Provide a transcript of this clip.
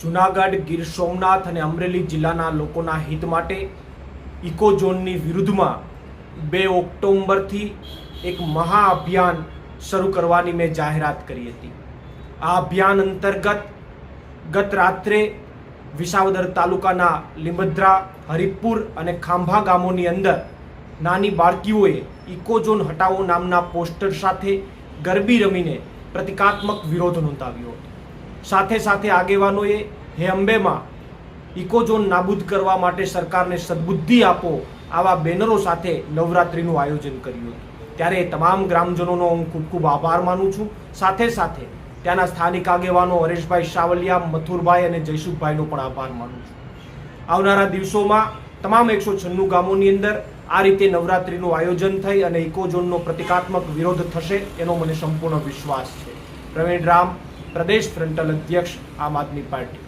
જુનાગઢ, ગીર સોમનાથ અને અમરેલી જિલ્લાના લોકોના હિત માટે ઇકો ઝોનની વિરુદ્ધમાં બે ઓક્ટોબરથી એક મહા અભિયાન શરૂ કરવાની મેં જાહેરાત કરી હતી. આ અભિયાન અંતર્ગત ગત રાત્રે વિસાવદર તાલુકાના લીમદ્રા, હરિપુર અને ખાંભા ગામોની અંદર નાની બાળકીઓએ ઇકોઝોન હટાવો નામના પોસ્ટર સાથે ગરબી રમીને પ્રતિકાત્મક વિરોધ નોંધાવ્યો હતો. સાથે સાથે આગેવાનોએ હે અંબેમાં ઇકોઝોન નાબૂદ કરવા માટે સરકારને સદબુદ્ધિ આપો આવા બેનરો સાથે નવરાત્રિનું આયોજન કર્યું હતું. ત્યારે તમામ ગ્રામજનોનો હું ખૂબ ખૂબ આભાર માનું છું. સાથે સાથે ત્યાંના સ્થાનિક આગેવાનો હરેશભાઈ શાવલિયા મથુરભાઈ અને જયસુખભાઈનો પણ આભાર માનું છું. આવનારા દિવસોમાં તમામ એકસો છન્નું ગામોની અંદર આ રીતે નવરાત્રિનું આયોજન થઈ અને ઇકોઝોનનો પ્રતિકાત્મક વિરોધ થશે એનો મને સંપૂર્ણ વિશ્વાસ છે. પ્રવીણ રામ પ્રદેશ ફ્રન્ટલ અધ્યક્ષ આમ આદમી પાર્ટી.